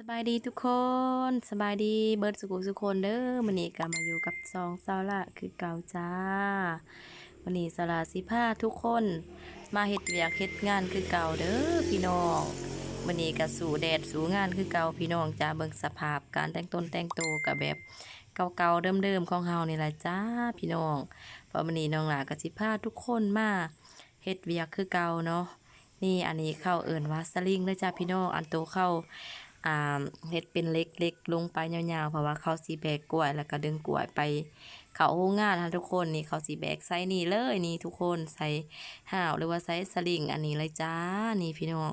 สบายดีทุกคนสบายดีเบิร์ดสุขุสุกคนเด้อวันนี้ก็มาอยู่กับซองซาละคือเก่าจ้าวันนี้สลาสิพาทุกคน มาเฮ็ดเวียกเฮ็ดงานคือเก่าเด้อพี่น้องวันนี้ก็สู่แดดสู่งานคือเก่าพี่น้องจ้าเบิ่งสภาพการแต่งตนแต่งตัวกับแบบเก่าๆเดิมๆของเฮานี่แหละจ้าพี่น้องเพราะวันนี้น้องหลาก็สิพาทุกคนมาเฮ็ดเวียกคือเก่าเนาะนี่อันนี้เข้าเอิ้นว่าสลิงเลยจ้าพี่น้องอันโตเข้า อ่าเฮ็ดเป็นเล็กๆลงไปยาวๆ เพราะว่าเขาสีแบกกล้วย แล้วก็ดึงกล้วยไป เขาโฮงงานนะทุกคนนี่เขาสีแบกใส่นี่เลยนี่ทุกคนใส่ห่าวหรือว่าใส่สลิงอันนี้เลยจ้านี่พี่น้อง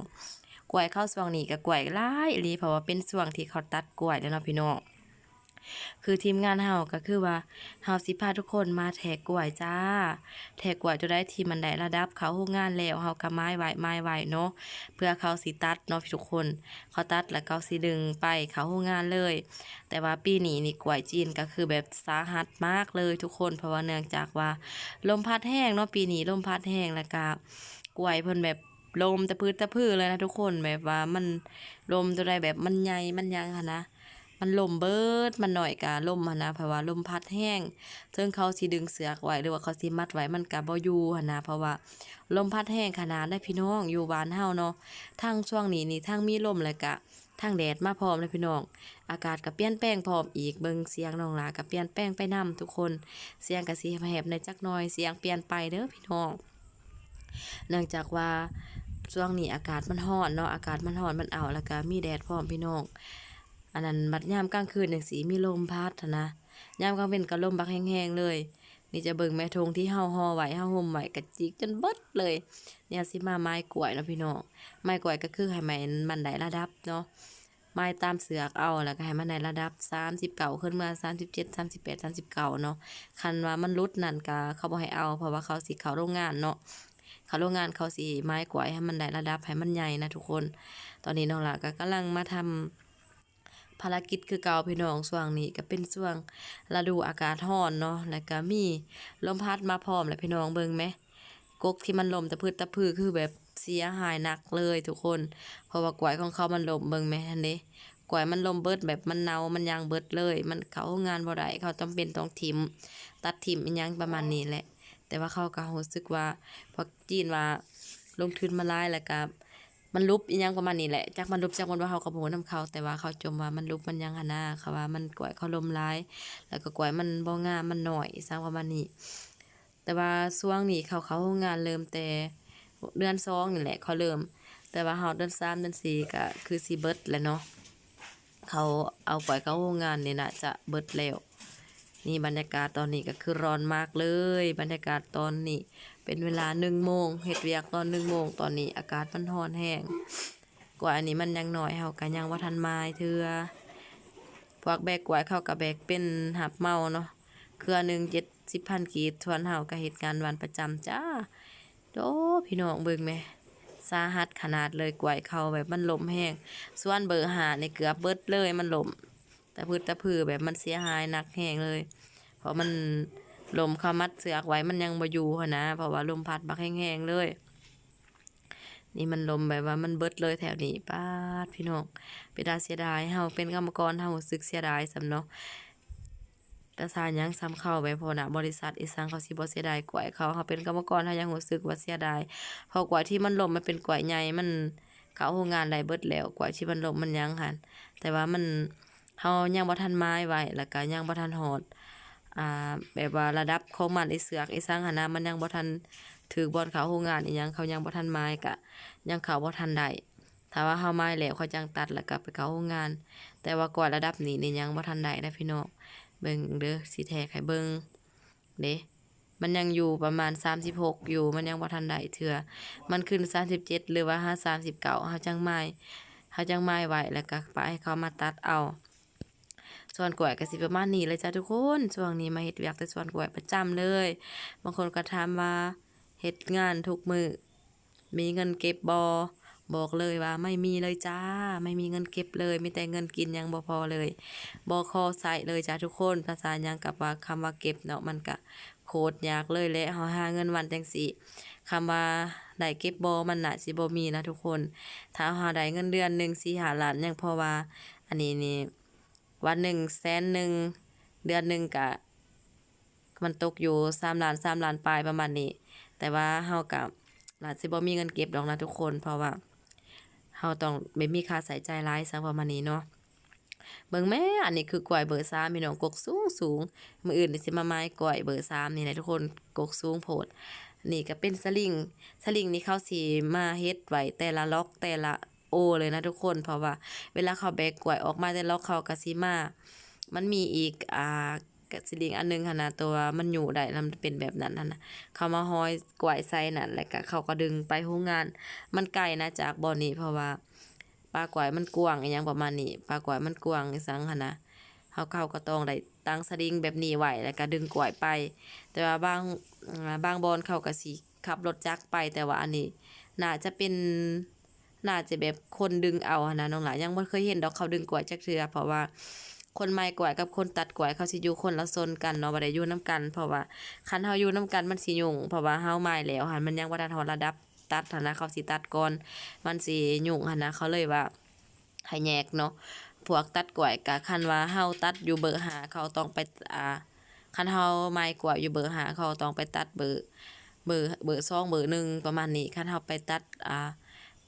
กล้วยเข้าส่วงนี่กับกล้วยหลายอีหลีเพราะว่าเป็นส่วงที่เขาตัดกล้วยแล้วเนาะพี่น้อง คือทีมงานเฮาก็คือว่าเฮาสิพาทุกคนมาแทกกล้วยจ้าแทกกล้วยจะได้ทีมันได้ระดับเขาโรงงานแล้วเฮาก็ไม้ไว้ไม้ไว้เนาะเพื่อเขาสิตัดเนาะทุกคนเขาตัดแล้วเขาสิดึงไปเขาโรงงานเลย แต่ว่าปีนี้นี่กล้วยจีนก็คือแบบสาหัสมากเลยทุกคนเพราะว่าเนื่องจากว่าลมพัดแห้งเนาะปีนี้ลมพัดแห้งแล้วก็กล้วยเพิ่นแบบลมตะพืดตะพือเลยนะทุกคนแบบว่ามันลมตัวใดแบบมันใหญ่มันยังค่ะนะ มันลมเบิดมันหน่อยกะลมหันนะเพราะว่าลมพัดแห้งซึ่งเขาสิดึงเสือกไว้หรือว่าเขาสิมัดไว้มันกะบ่อยู่หันนะเพราะว่าลมพัดแห้งขนาดได้พี่น้องอยู่บ้านเฮาเนาะทั้งช่วงนี้นี่ทั้งมีลมแล้วกะทั้งแดดมาพร้อมเลยพี่น้อง อากาศก็เปลี่ยนแปลงพร้อมอีกเบิ่งเสียงน้องหลาก็เปลี่ยนแปลงไปนํทุกคน เสียงก็สิแหบในจักน่อยเสียงเปลี่ยนไปเด้อพี่น้อง เนื่องจากว่าช่วงนี้อากาศมันร้อนเนาะอากาศมันร้อนมันเอาวแล้วก็มีแดดพร้อมพี่น้อง อันนั้นบัดยามกลางคืนจังสีมีลมพัดนะยามกลางเว้นก็ลมบักแห้งๆเลย นี่จะเบิ่งแม่ทงที่เฮาห่อไว้เฮาห่มไว้กะจิกจนเบิดเลย เนี่ยสิมาไม้กล้วยเนาะพี่น้องไม้กล้วยก็คือให้มันมันได้ระดับเนาะไม้ตามเสือกเอาแล้วก็ให้มันไดระดับ 39 ขึ้นมา 37 38 39 เนาะคันว่ามันลดนั่นก็เขาบ่ให้เอา เพราะว่าเขาสิเขาโรงงานเนาะเขาโรงงานเขาสิไม้กล้วยให้มันได้ระดับให้มันใหญ่นะทุกคน ตอนนี้น้องหลาก็กำลังมาทำ ภารกิจคือเก่าพี่น้องช่วงนี้ก็เป็นช่วงฤดูอากาศร้อนเนาะแล้วก็มีลมพัดมาพร้อมแหละพี่น้องเบิ่งไหมกกที่มันลมตะพืดตะพือคือแบบเสียหายหนักเลยทุกคน เพราะว่ากล้วยของเขามันลมเบิ่งไหมทันเด้กล้วยมันลมเบิดแบบมันเนามันยางเบิดเลย มันเขางานบ่ได้เขาจำเป็นต้องทิมตัดทิมอีหยังประมาณนี้แหละ แต่ว่าเขาก็รู้สึกว่าพอจีนว่าลงทุนมาหลายแล้วก็ มันลุบอีหยังประมาณนี้แหละจักมันลุบจักมันว่าเขากระโบนำเขา แต่ว่าเขาจมว่ามันลุบมันยังหนนาเขาว่ามันกวยเขาลมร้าย แล้วก็กวยมันบ่งามมันหน่อยสร้างประมาณนี้ แต่ว่าช่วงนี้เขาเขางงานเริ่มแต่เดือน2นี่แหละเขาเริ่ม แต่ว่าเฮาเดือน3เดือน4ก็คือสิเบิร์ดแล้วเนาะเขาเอากล้วยเขาโรงงานเนี่น่ะจะเบิดแล้ว นี่บรรยากาศตอนนี้ก็คือร้อนมากเลย บรรยากาศตอนนี้ เป็นเวลาหนึ่งโมงเฮ็ดเวียกตอนหนึ่งโมงตอนนี้อากาศมันร้อนแห้งกว่าอันนี้มันยังหน้อยเฮาก็ยังบ่ทันมาเทื่อพวกแบกกวยเข้าก็แบกเป็นหับเมาเนาะเครือหนึ่ง70,000กีบทวนเฮาก็เฮ็ดงานวันประจำจ้าโตพี่น้องเบิ่งแหมสาหัสขนาดเลยกวยเขาแบบมันลมแห้งส่วนเบอร์ห้านี่เกือบเบิดเลยมันลม แต่พืชต่พือแบบมันเสียหายหนักแห้งเลย เพราะมันลมเข้ามัดเสือกไว้มันยังบ่อยู่หั้นะ เพราะว่าลมพัดบักแห้งๆเลย นี่มันลมแบบว่ามันเบิดเลยแถวนี้ป้าดพี่น้องเป็นตาเสียดายเฮาเป็นกรรมกรเฮาสึกเสียดายสำเนาะแต่สารยังซ้ำเข้าไปเพอนะบริษัทอีสังเขาสิบ่เสียดายกล้วยเขาเฮาเป็นกรรมกรเฮายังรู้สึกว่าเสียดายเพราะกล้วยที่มันลมมันเป็นกล้วยใหญ่มันเขาโรงงานได้เบิดแล้วกล้วยที่มันลมมันยังหันแต่ว่ามัน เฮายังบ่ทันไม้ไว้แล้วก็ยังบ่ทันฮอดอ่าแบบว่าระดับของมันไอเสือกไอ้สังหันนะมันยังบ่ทันถือบอลเขาโรงงานอีหยังเขายังบ่ทันไม้ก็ยังเขาบ่ทันได้ถ้าว่าเฮาไม้แล้วเขาจังตัดแล้วก็ไปเขาโรงงาน แต่ว่าก่อนระดับนี้นี่ยังบ่ทันได้นะพี่น้องเบิ่งเด้อสิแทกให้เบิ่งเด้มันยังอยู่ประมาณ 36 อยู่ มันยังบ่ทันได้เทื่อมันขึ้น 37 หรือว่าหา39เฮาจังไม้เฮาจังไม้ไว้แล้วก็ไปให้เขามาตัดเอา ส่วนกล้วยก็สิประมาณนี้เลยจ้ะทุกคนช่วงนี้มาเฮ็ดเวียกแต่ส่วนกล้วยประจำเลย บางคนก็ถามว่าเฮ็ดงานทุกมือมีเงินเก็บบ่บอกเลยว่าไม่มีเลยจ้า ไม่มีเงินเก็บเลย มีแต่เงินกินยังบ่พอเลยบ่คอใส่เลยจ้ะทุกคน ภาษายังกับว่าคำว่าเก็บเนาะมันก็โคตรยากเลยแหละเฮาหาเงินวันจังซี่คำว่าได้เก็บบ่มันน่าสิบ่มีนะทุกคน ถ้าเฮาได้เงินเดือนหนึ่ง4 5ล้านยังพราะว่า อันนี้นี่ วันหนึ่งแสนหนึ่งเดือนหนึ่งก็มันตกอยู่3ล้าน3ล้านปลายประมาณนี้ แต่ว่าเฮาก็น่าสิบ่มีเงินเก็บดอกนะทุกคน เพราะว่าเฮาต้องไม่มีค่าใช้จ่ายหลายซะประมาณนี้เนาะเบิ่งแม่อันนี้คือกล้วยเบอร์3พี่น้องกกสูงสูงมืออื่นสิมาไม้กล้วยเบอร์3นี่นะทุกคนกกสูงโพดนี่ก็เป็นสลิงสลิงนี่เขาสิมาเฮ็ดไว้แต่ละล็อกแต่ละ โอเลยนะทุกคน เพราะว่า เวลาเขาแบกกล้วยออกมาแต่ล็อกเขาก็สิมา มันมีอีกอ่ากสลิงอันหนึงหั่นน่ะตัวมันอยู่ได้แล้วมันเป็นแบบนั้นนน่ะเขามาห้อยกล้วยใส่นั่นแล้วก็เขาก็ดึงไปโรงงาน มันไกลนะจากบ่อนี้เพราะว่าปลากวยมันกว้างอหยังประมาณนี้ปลากวยมันกว้างอีสังหั่นนะเฮาเขาก็ต้องได้ตั้งสลิงแบบนี้ไว้แล้วก็ดึงกวยไป แต่ว่าบางบางบอนเขาก็สิขับรถจักรไปแต่ว่าอันนี้น่าจะเป็น น่าจะแบบคนดึงเอาหนะน้องหลานยังบ่เคยเห็นดอกเขาดึงกวยจักเทือเพราะว่าคนไม้กวยกับคนตัดกวยเขาสิอยู่คนละโซนกันเนาะบ่ได้อยู่นํกัน เพราะว่าคันเฮาอยู่นํกันมันสิยุ่งเพราะว่าเฮาไม้แล้วหันมันยังบ่ทันฮอดระดับตัดหันนะเขาสิตัดก่อนมันสิยุ่งหันนะเขาเลยว่าให้แยกเนาะพวกตัดกล้วยก็คันว่าเฮาตัดอยู่เบอร์หาเขาต้องไปอ่าคันเฮาไม้กล้วยอยู่เบอร์หาเขาต้องไปตัดเบอร์เบอร์เบอร์สองเบอร์หนึ่งประมาณนี้คันเฮาไปตัดอ่า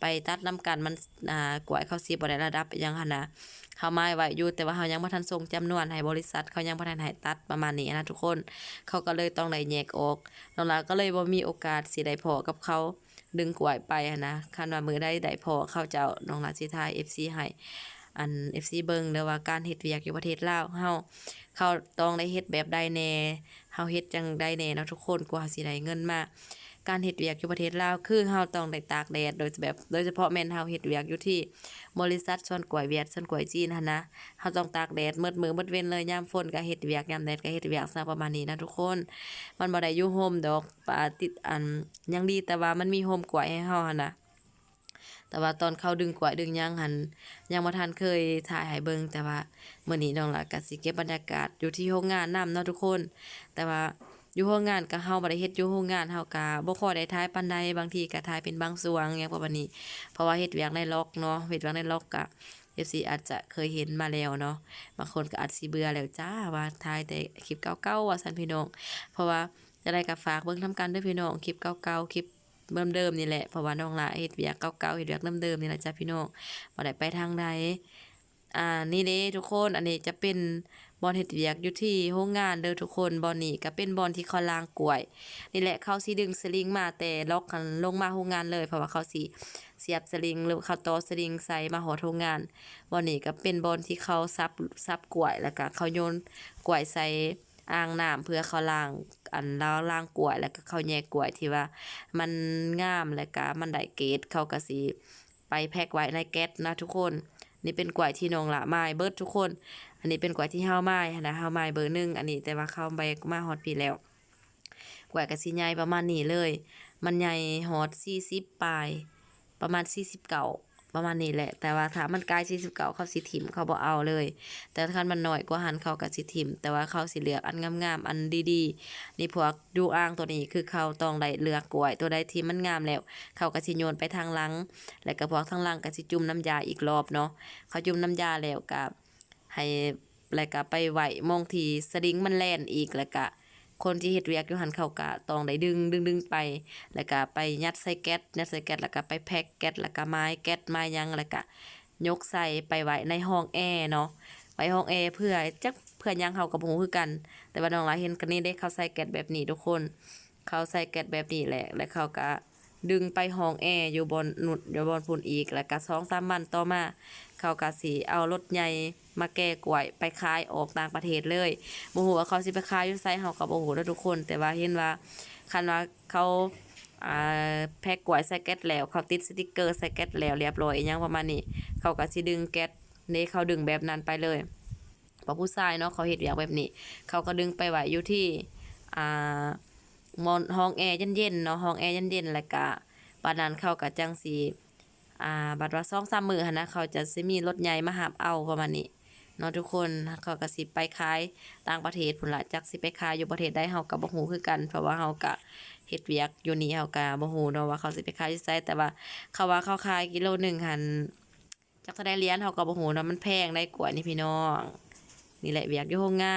ไปตัดนํกันมันอ่ากวยเขาสิบ่ได้ระดับยังหั่นนะเฮาไม้ไว้อยู่แต่ว่าเฮายังบ่ทันส่งจำนวนให้บริษัท เขายังบ่ทันให้ตัดประมาณนี้นะทุกคน เขาก็เลยต้องได้แยกออกน้องหลาก็เลยบ่มีโอกาสสิได้พอกับเขาดึงกวยไปนะคันว่ามือได้ได้พอเขาจ้าน้องหลานสิทาย FC ให้อัน FC เบิงเด้อว่าการเฮ็ดเวียกอยู่ประเทศลาวเฮาเขาต้องได้เฮ็ดแบบใดแน่เฮาเฮ็ดจังใดแน่เนาะทุกคนกว่าสิได้เงินมา การเฮ็ดเวียกอยู่ประเทศลาวคือเฮาต้องได้ตากแดดโดยแบบโดยเฉพาะแม่นเฮาเฮ็ดเวียกอยู่ที่บริษัทชนกล้วยเวียดชนกล้วยจีนหั่นนะเฮาต้องตากแดดมืดมือมืดเว้นเลยยามฝนก็เฮ็ดเวียกยามแดดก็เฮ็ดเวียกซะประมาณนี้นะทุกคน มันบ่ได้อยู่โฮมดอกปาติดอันยังดีแต่ว่ามันมีโฮมกล้วยให้เฮาหั่นนะแต่ว่าตอนเขาดึงกวยดึงยังหันยังบ่ทันเคยถ่ายให้เบิ่งแต่ว่ามื้อนี้น้องหละก็สิเก็บบรรยากาศอยู่ที่โรงงานนํเนาะทุกคน แต่ว่า อยู่โรงงานก็เฮาบ่ได้เฮ็ดอยู่โรงงานเฮาก็บ่ค่อยได้ถ่ายปานใดบางทีก็ถ่ายเป็นบางส่วนอย่างประมาณนี้ เพราะว่าเฮ็ดเวียกในล็อกเนาะเฮ็ดเวียกในล็อกก็ FC อาจจะเคยเห็นมาแล้วเนาะบางคนก็อาจสิเบื่อแล้วจ้าว่าถ่ายแต่คลิปเก่าๆว่าซั่นพี่น้องเพราะว่าจะได้ก็ฝากเบิ่งนํกันด้อพี่น้องคลิปเก่าๆคลิปเดิมๆนี่แหละเพราะว่าน้องละเฮ็ดเวียกเก่าๆเฮ็ดเวียกเดิมๆนี่แหละจ้าพี่น้องบ่ได้ไปทางใดอ่านี่เด้ทุกคนอันนี้จะเป็น บอนเฮ็ดเวียกอยู่ที่โรงงานเด้อทุกคนบอนนี้ก็เป็นบอนที่เขาล้างกล้วย นี่แหละเขาสิดึงสลิงมาแต่ล็อกกันลงมาโรงงานเลยเพราะว่าเขาสิเสียบสลิงหรือเขาต่อสลิงใส่มาหอดโรงงานบอนนี้ก็เป็นบอนที่เขาซับซับกล้วยแล้วก็เขาโยนกล้วยใส่อ่างน้ำเพื่อเขาล้างอันแล้วล้างกล้วยแล้วก็เขาแยกกล้วยที่ว่า มันงามแล้วก็มันได้เกรดเขาก็สิไปแพ็คไว้ในแก๊สนะทุกคน นี่เป็นกล้วยที่นองละไม้เบิร์ดทุกคน อันนี้เป็นกล้วยที่เฮาไม้นะเฮาไม้เบอร์หนึ่งอันนี้แต่ว่าเขาไปมาฮอดพี่แล้วกล้วยก็สิใหญ่ประมาณนี้เลย มันใหญ่ฮอด40ปลายประมาณ49ประมาณนี้แหละ แต่ว่าถ้ามันใกล้49เก่าเขาสิถิมเขาบ่เอาเลย แต่ถ้ามันหน้อยกว่าหันเขาก็สิถิม แต่ว่าเขาสิเลือกอันงามๆอันดีๆ นี่พวกดูอ่างตัวนี้คือเขาต้องได้เลือกกล้วย ตัวใดที่มันงามแล้ว เขาก็สิโยนไปทางหลัง แล้วก็พวกทางหลังก็สิจุ่มน้ำยาอีกรอบเนาะเขาจุ่มน้ำยาแล้วก็ ให้แล้วก็ไปไหวมองที่สลิงมันแล่นอีกแล้วก็คนที่เฮ็ดเวียกอยู่หันเขาก็ต้องได้ดึงดึงดึงไป แล้วก็ไปยัดใส่แก๊สยัดใส่แก๊สแล้วก็ไปแพ็คแก๊สแล้วก็ไม้แก๊สไม้ยังแล้วก็ยกใส่ไปไว้ในห้องแอร์เนาะไว้ห้องแอร์เพื่อจักเพื่อหยังเขาก็บ่ฮู้คือกัน แต่ว่าน้องลายเห็นกันนี่ได้เขาใส่แก๊สแบบนี้ทุกคน เขาใส่แก๊สแบบนี้แหละแล้วเขาก็ดึงไปห้องแอร์อยู่บนหนุดอยู่บนพุ่นอีกแล้วก็2-3วันต่อมา เขาก็สิเอารถใหญ่ มาแก้กล้วยไปขายออกต่างประเทศเลยบ่ฮู้ว่าเขาสิไปขายอยู่ไสเฮาก็บ่ฮู้เด้อทุกคน แต่ว่าเห็นว่าคันว่าเขาอ่าแพ็คกล้วยใส่แก๊สแล้ว เขาติดสติกเกอร์ใส่แก๊สแล้วเรียบร้อยอิหยังประมาณนี้ เขาก็สิดึงแก๊สนี่เขาดึงแบบนั้นไปเลยพราะผู้ชายเนาะเขาเฮ็ดอย่างแบบนี้ เขาก็ดึงไปไว้อยู่ที่อ่ามอนห้องแอร์เย็นๆเนาะห้องแอร์เย็นๆแล้วก็ปานนั้นเขาก็จังสิอ่าบัดว่า2-3มื้อหันนะเขาจะสิมีรถใหญ่มาหับเอาประมาณนี้ เนาะทุกคนเขาก็สิไปขายต่างประเทศผลละจากสิไปขายอยู่ประเทศได้เฮากับบ่ฮู้คือกัน เพราะว่าเฮาก็เฮ็ดเวียกอยู่นี่เฮาก็บ่ฮู้เนาะว่าเขาสิไปขายอยู่ไสแต่ว่าเขาว่าเขาขายกิโลหนึงหันจักเท่าใดเหรียญเฮาก็บ่ฮู้เนาะมันแพงได้กว่านี่พี่น้อง นี่แหละเวียกอยู่โรงงาน